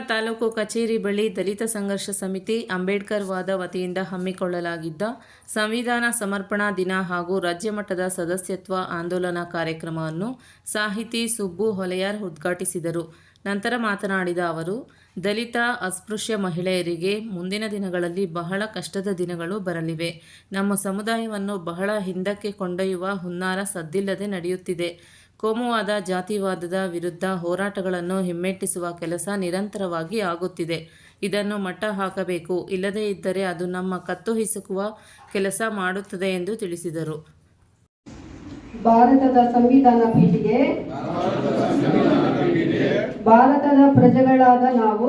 ತಾಲೂಕು ಕಚೇರಿ ಬಳಿ ದಲಿತ ಸಂಘರ್ಷ ಸಮಿತಿ ಅಂಬೇಡ್ಕರ್ ವಾದ ವತಿಯಿಂದ ಹಮ್ಮಿಕೊಳ್ಳಲಾಗಿದ್ದ ಸಂವಿಧಾನ ಸಮರ್ಪಣಾ ದಿನ ಹಾಗೂ ರಾಜ್ಯ ಮಟ್ಟದ ಸದಸ್ಯತ್ವ ಆಂದೋಲನ ಕಾರ್ಯಕ್ರಮವನ್ನು ಸಾಹಿತಿ ಸುಬ್ಬು ಹೊಲೆಯಾರ್ ಉದ್ಘಾಟಿಸಿದರು. ನಂತರ ಮಾತನಾಡಿದ ಅವರು, ದಲಿತ ಅಸ್ಪೃಶ್ಯ ಮಹಿಳೆಯರಿಗೆ ಮುಂದಿನ ದಿನಗಳಲ್ಲಿ ಬಹಳ ಕಷ್ಟದ ದಿನಗಳು ಬರಲಿವೆ. ನಮ್ಮ ಸಮುದಾಯವನ್ನು ಬಹಳ ಹಿಂದಕ್ಕೆ ಕೊಂಡೊಯ್ಯುವ ಹುನ್ನಾರ ಸದ್ದಿಲ್ಲದೆ ನಡೆಯುತ್ತಿದೆ. ಕೋಮುವಾದ ಜಾತಿವಾದದ ವಿರುದ್ಧ ಹೋರಾಟಗಳನ್ನು ಹಿಮ್ಮೆಟ್ಟಿಸುವ ಕೆಲಸ ನಿರಂತರವಾಗಿ ಆಗುತ್ತಿದೆ. ಇದನ್ನು ಮಟ್ಟ ಹಾಕಬೇಕು. ಇಲ್ಲದೇ ಇದ್ದರೆ ಅದು ನಮ್ಮ ಕತ್ತು ಹಿಸುಕುವ ಕೆಲಸ ಮಾಡುತ್ತದೆ ಎಂದು ತಿಳಿಸಿದರು. ಭಾರತದ ಸಂವಿಧಾನ ಪೀಠಿಗೆ ಭಾರತದ ಪ್ರಜೆಗಳಾದ ನಾವು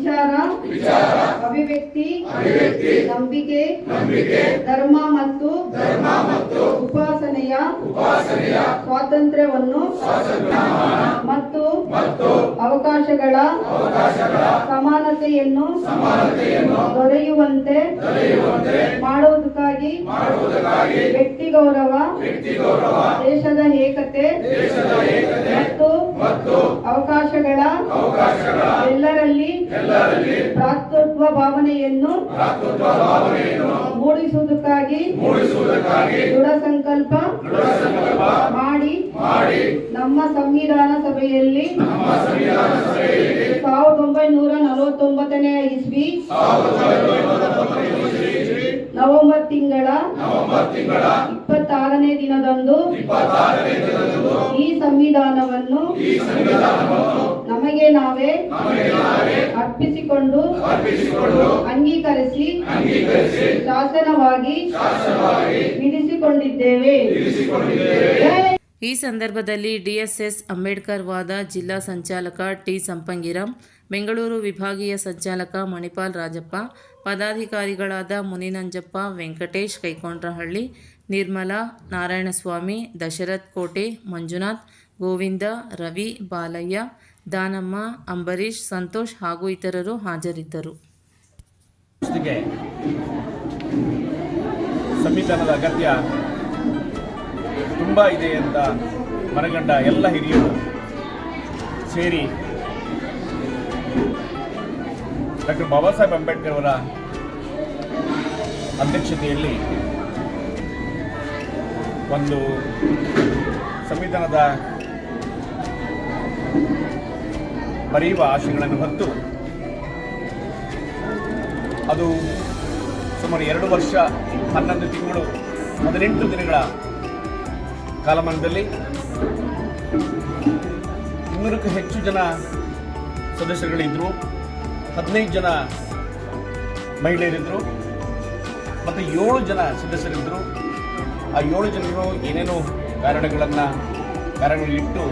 ಅಭಿವ್ಯಕ್ತಿ ನಂಬಿಕೆ ಧರ್ಮ ಮತ್ತು ಉಪಾಸನೆಯ ಸ್ವಾತಂತ್ರ್ಯವನ್ನು ಮತ್ತು ಅವಕಾಶಗಳ ಸಮಾನತೆಯನ್ನು ದೊರೆಯುವಂತೆ ಮಾಡುವುದಕ್ಕಾಗಿ ವ್ಯಕ್ತಿ ಗೌರವ ದೇಶದ ಏಕತೆ ಮತ್ತು ಅವಕಾಶಗಳ ಎಲ್ಲರಲ್ಲಿ ಭ್ರಾತೃತ್ವ ಭಾವನೆಯನ್ನು ಮೂಡಿಸುವುದಕ್ಕಾಗಿ ದೃಢ ಸಂಕಲ್ಪ ಮಾಡಿ ನಮ್ಮ ಸಂವಿಧಾನ ಸಭೆಯಲ್ಲಿ ಸಾವಿರದ ಒಂಬೈನೂರ ನಲವತ್ತೊಂಬತ್ತನೇ ಇಸ್ವಿ ನವೆಂಬರ್ ತಿಂಗಳ ಇಪ್ಪತ್ತಾರನೇ ದಿನದಂದು ಈ ಸಂವಿಧಾನವನ್ನು ನಮಗೆ ನಾವೇ ಅರ್ಪಿಸಿಕೊಂಡು ಅಂಗೀಕರಿಸಿ ಶಾಸನವಾಗಿ ವಿಧಿಸಿಕೊಂಡಿದ್ದೇವೆ ಈ ಸಂದರ್ಭದಲ್ಲಿ ಡಿಎಸ್ಎಸ್ ಅಂಬೇಡ್ಕರ್ ವಾದ ಜಿಲ್ಲಾ ಸಂಚಾಲಕ ಟಿ ಸಂಪಂಗಿರಂ ಬೆಂಗಳೂರು ವಿಭಾಗೀಯ ಸಂಚಾಲಕ ಮಣಿಪಾಲ್ ರಾಜಪ್ಪ ಪದಾಧಿಕಾರಿಗಳಾದ ಮುನಿನಂಜಪ್ಪ ವೆಂಕಟೇಶ್ ಕೈಕೊಂಡ್ರಹಳ್ಳಿ ನಿರ್ಮಲಾ, ನಾರಾಯಣಸ್ವಾಮಿ, ದಶರಥ್ ಕೋಟೆ, ಮಂಜುನಾಥ್, ಗೋವಿಂದ, ರವಿ, ಬಾಲಯ್ಯ, ದಾನಮ್ಮ ಅಂಬರೀಶ್ ಸಂತೋಷ್ ಹಾಗೂ ಇತರರು ಹಾಜರಿದ್ದರು. ಸಂವಿಧಾನದ ಅಗತ್ಯ ತುಂಬ ಇದೆ ಅಂತ ಮನಗಂಡ ಎಲ್ಲ ಹಿರಿಯರು ಸೇರಿ ಡಾಕ್ಟರ್ ಬಾಬಾ ಸಾಹೇಬ್ ಅಂಬೇಡ್ಕರ್ ಅವರ ಅಧ್ಯಕ್ಷತೆಯಲ್ಲಿ ಒಂದು ಸಂವಿಧಾನದ ಬರೆಯುವ ಆಶಯಗಳನ್ನು ಹೊತ್ತು ಅದು ಸುಮಾರು ಎರಡು ವರ್ಷ ಹನ್ನೊಂದು ತಿಂಗಳು ಹದಿನೆಂಟು ದಿನಗಳ ಕಾಲಮಾನದಲ್ಲಿ ಇನ್ನೂರಕ್ಕೂ ಹೆಚ್ಚು ಜನ ಸದಸ್ಯರುಗಳಿದ್ದರು ಹದಿನೈದು ಜನ ಮಹಿಳೆಯರಿದ್ದರು ಮತ್ತು ಏಳು ಜನ ಸದಸ್ಯರಿದ್ದರು ಆ ಏಳು ಜನರು ಏನೇನೋ ಕಾರಣಗಳನ್ನು ಕಾರಣಗಳಿಟ್ಟು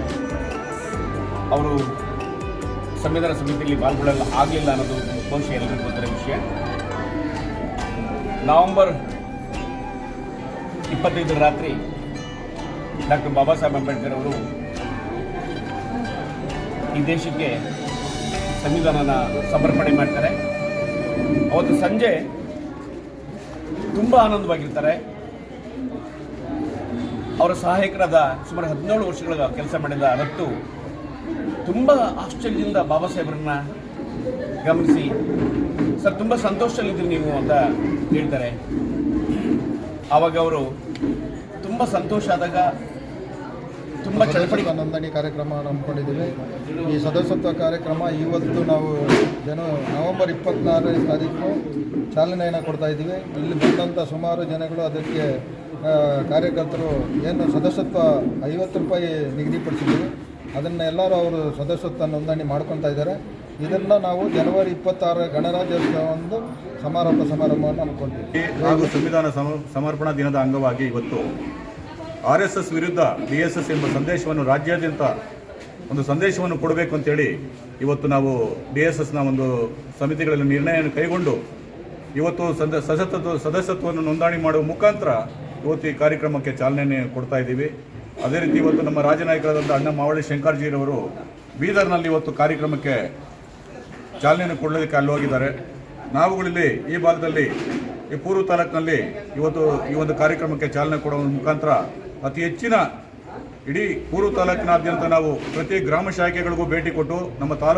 ಅವರು ಸಂವಿಧಾನ ಸಮಿತಿಯಲ್ಲಿ ಪಾಲ್ಗೊಳ್ಳಲು ಆಗಲಿಲ್ಲ ಅನ್ನೋದು ಬಹುಶಃ ಎಲ್ಲರಿಗೂ ಗೊತ್ತಿರೋ ವಿಷಯ. ನವೆಂಬರ್ ಇಪ್ಪತ್ತೈದರ ರಾತ್ರಿ ಡಾಕ್ಟರ್ ಬಾಬಾ ಸಾಹೇಬ್ ಅಂಬೇಡ್ಕರ್ ಅವರು ಈ ದೇಶಕ್ಕೆ ಸಂವಿಧಾನನ ಸಮರ್ಪಣೆ ಮಾಡ್ತಾರೆ. ಅವತ್ತು ಸಂಜೆ ತುಂಬ ಆನಂದವಾಗಿರ್ತಾರೆ. ಅವರ ಸಹಾಯಕರಾದ ಸುಮಾರು ಹದಿನೇಳು ವರ್ಷಗಳ ಕೆಲಸ ಮಾಡಿದ ರತ್ತು ತುಂಬ ಆಶ್ಚರ್ಯದಿಂದ ಬಾಬಾ ಸಾಹೇಬ್ರನ್ನ ಗಮನಿಸಿ ಸರ್ ತುಂಬ ಸಂತೋಷದಲ್ಲಿದ್ದೀರಿ ನೀವು ಅಂತ ಹೇಳ್ತಾರೆ. ಆವಾಗ ಅವರು ತುಂಬ ಸಂತೋಷ ಆದಾಗ ತುಂಬ ಚಳಪಡಿ ನೋಂದಣಿ ಕಾರ್ಯಕ್ರಮ ಹಮ್ಮಿಕೊಂಡಿದ್ದೀವಿ. ಈ ಸದಸ್ಯತ್ವ ಕಾರ್ಯಕ್ರಮ ಇವತ್ತು ನಾವು ಜನ ನವೆಂಬರ್ ಇಪ್ಪತ್ತ್ನಾರನೇ ತಾರೀಕು ಚಾಲನೆಯನ್ನು ಕೊಡ್ತಾ ಇದ್ದೀವಿ. ಇಲ್ಲಿ ಬಂದಂಥ ಸುಮಾರು ಜನಗಳು ಅದಕ್ಕೆ ಕಾರ್ಯಕರ್ತರು ಏನು ಸದಸ್ಯತ್ವ ಐವತ್ತು ರೂಪಾಯಿ ನಿಗದಿಪಡಿಸಿದ್ದೀವಿ. ಅದನ್ನು ಎಲ್ಲರೂ ಅವರು ಸದಸ್ಯತ್ವ ನೋಂದಣಿ ಮಾಡ್ಕೊತಾ ಇದ್ದಾರೆ. ಇದನ್ನು ನಾವು ಜನವರಿ ಇಪ್ಪತ್ತಾರ ಗಣರಾಜ್ಯೋತ್ಸವ ಒಂದು ಸಮಾರೋಪ ಸಮಾರಂಭವನ್ನು ಹಮ್ಮಿಕೊಂಡಿದ್ದೀವಿ. ಹಾಗೂ ಸಂವಿಧಾನ ಸಮ- ಸಮರ್ಪಣಾ ದಿನದ ಅಂಗವಾಗಿ ಇವತ್ತು ಆರ್ ಎಸ್ ವಿರುದ್ಧ ಬಿ ಎಸ್ ಎಸ್ ಎಂಬ ಸಂದೇಶವನ್ನು ರಾಜ್ಯಾದ್ಯಂತ ಒಂದು ಸಂದೇಶವನ್ನು ಕೊಡಬೇಕು ಅಂತೇಳಿ ಇವತ್ತು ನಾವು ಬಿ ಎಸ್ ಎಸ್ನ ಒಂದು ಸಮಿತಿಗಳಲ್ಲಿ ನಿರ್ಣಯವನ್ನು ಕೈಗೊಂಡು ಇವತ್ತು ಸದ, ಸದಸ್ಯತ್ವ, ಸದಸ್ಯತ್ವವನ್ನು ನೋಂದಣಿ ಮಾಡುವ ಮುಖಾಂತರ ಇವತ್ತು ಈ ಕಾರ್ಯಕ್ರಮಕ್ಕೆ ಚಾಲನೆ ಕೊಡ್ತಾ ಇದ್ದೀವಿ. ಅದೇ ರೀತಿ ಇವತ್ತು ನಮ್ಮ ರಾಜನಾಯಕರಾದಂಥ ಅಣ್ಣ ಮಾವಳಿ ಶಂಕರ್ಜಿರವರು ಬೀದರ್ನಲ್ಲಿ ಇವತ್ತು ಕಾರ್ಯಕ್ರಮಕ್ಕೆ ಚಾಲನೆಯನ್ನು ಕೊಡಲಿಕ್ಕೆ ಅಲ್ಲಿ ಹೋಗಿದ್ದಾರೆ ನಾವುಗಳಿಲ್ಲಿ ಈ ಭಾಗದಲ್ಲಿ ಈ ಪೂರ್ವ ತಾಲೂಕಿನಲ್ಲಿ ಇವತ್ತು ಈ ಒಂದು ಕಾರ್ಯಕ್ರಮಕ್ಕೆ ಚಾಲನೆ ಕೊಡುವ ಮುಖಾಂತರ ಅತಿ ಹೆಚ್ಚಿನ ಇಡೀ ಪೂರ್ವ ತಾಲೂಕಿನಾದ್ಯಂತ ನಾವು ಪ್ರತಿ ಗ್ರಾಮ ಶಾಖೆಗಳಿಗೂ ಭೇಟಿ ಕೊಟ್ಟು ನಮ್ಮ ತಾಲೂಕು